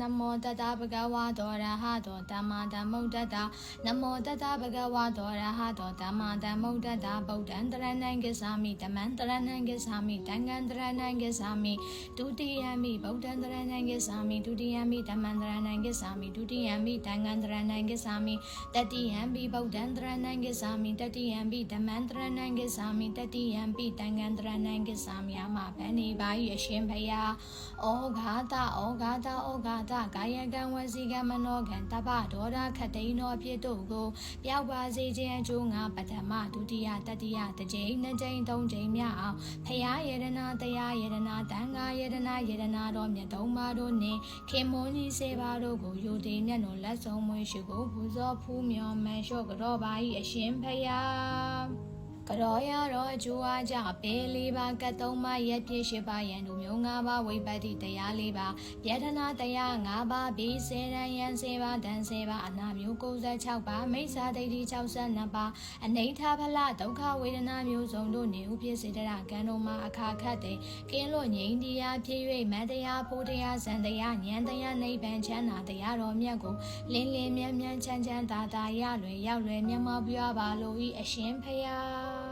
နမောတတဗုဒ္ဓဝါဒောရဟတောဓမ္မာဓမ္မုဒ္ဒတာနမောတတဗုဒ္ဓဝါဒောရဟတောဓမ္မာဓမ္မုဒ္ဒတာဗုဒ္ဓံတရဏံဂစ္ဆာမိဓမ္မံတရဏံဂစ္ဆာမိတံဃံတရဏံဂစ္ဆာမိဒုတိယမိဗုဒ္ဓံတရဏံဂစ္ဆာမိဒုတိယမိဓမ္မံတရဏံဂစ္ဆာမိဒုတိယမိတံဃံတရဏံဂစ္ဆာမိတတိယံပိဗုဒ္ဓံတရဏံဂစ္ဆာမိတတိယံပိဓမ္မံတရဏံဂစ္ဆာမိတတိယံပိတံဃံတရဏံဂစ္ဆာမိအမဗန္ဒီပါယအရှင်ဘုရားဩဃာတဩဃာတဩဃာတကာယကံဝစီကံမနောကံတပ္ပဒေါရခတ်တိန်သောအဖြစ်တို့ကိုပျောက်ပါစေခြင်းအကျိုးငါပထမဒုတိယတတိယတစ်ကြိမ်နှစ်ကြိမ်သုံးကြိမ်မြောက်အောင်ဖရာယေရနာတရားယေရနာတန်ခါယေရနာယေရနာတော်မြတ်သုံးပါးတို့နှင့်ခင်မွန်ကြီးစေပါတို့ကိုယူတည်မြတ်တော်လက်ဆုံးမွေးရှိကိုပူဇော်ဖူးမြော်မှန်လျှော့ကြောပါ၏အရှင်ဖရာ ကရောရတော့အကျိုးအားကြပေလေးပါကတ်သုံးပါရက်ပြည့်ရှိပါရန်တို့မျိုး၅ပါးဝိပတ္တိတရားလေးပါယတနာတရား၅ပါးဘီစေရန်ယံစေပါတန်စေပါအနာမျိုး96ပါမိစ္ဆာဒိဋ္ဌိ62ပါအနိဋ္ဌဖလဒုက္ခဝေဒနာမျိုးစုံတို့နေဥပြည့်စေတရကံတို့မှာအခါခတ်တဲ့ကင်းလို့ငြိမ်းတရားဖြစ်၍မတရားဖို့တရားဇန်တရားဉာဏ်တရားနိဗ္ဗာန်ချမ်းသာတရားတော်မြတ်ကိုလင်းလင်းမြန်းမြန်းချမ်းချမ်းသာသာရလွယ်ရောက်လွယ်မျက်မှောက်ပြပါလို့ဤအရှင်ဖရာ